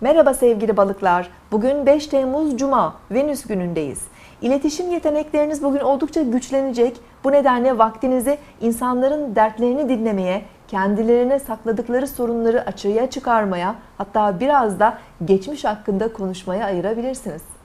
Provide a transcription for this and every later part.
Merhaba sevgili balıklar. Bugün 5 Temmuz Cuma, Venüs günündeyiz. İletişim yetenekleriniz bugün oldukça güçlenecek. Bu nedenle vaktinizi insanların dertlerini dinlemeye, kendilerine sakladıkları sorunları açığa çıkarmaya, hatta biraz da geçmiş hakkında konuşmaya ayırabilirsiniz.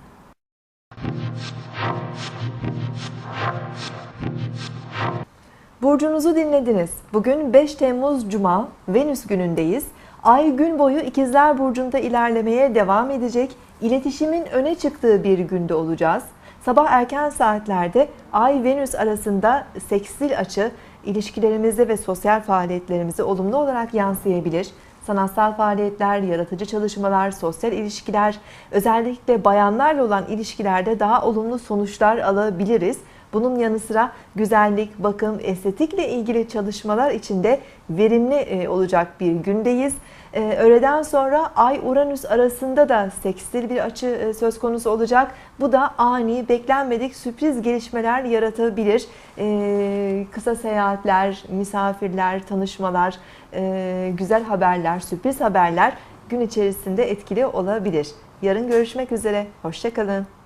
Burcunuzu dinlediniz. Bugün 5 Temmuz Cuma, Venüs günündeyiz. Ay gün boyu İkizler Burcu'nda ilerlemeye devam edecek. İletişimin öne çıktığı bir günde olacağız. Sabah erken saatlerde Ay-Venüs arasında seksil açı ilişkilerimize ve sosyal faaliyetlerimize olumlu olarak yansıyabilir. Sanatsal faaliyetler, yaratıcı çalışmalar, sosyal ilişkiler, özellikle bayanlarla olan ilişkilerde daha olumlu sonuçlar alabiliriz. Bunun yanı sıra güzellik, bakım, estetikle ilgili çalışmalar için de verimli e, olacak bir gündeyiz. E, Öğleden sonra Ay-Uranüs arasında da sekstil bir açı e, söz konusu olacak. Bu da ani, beklenmedik sürpriz gelişmeler yaratabilir. Kısa seyahatler, misafirler, tanışmalar, güzel haberler, sürpriz haberler gün içerisinde etkili olabilir. Yarın görüşmek üzere, hoşçakalın.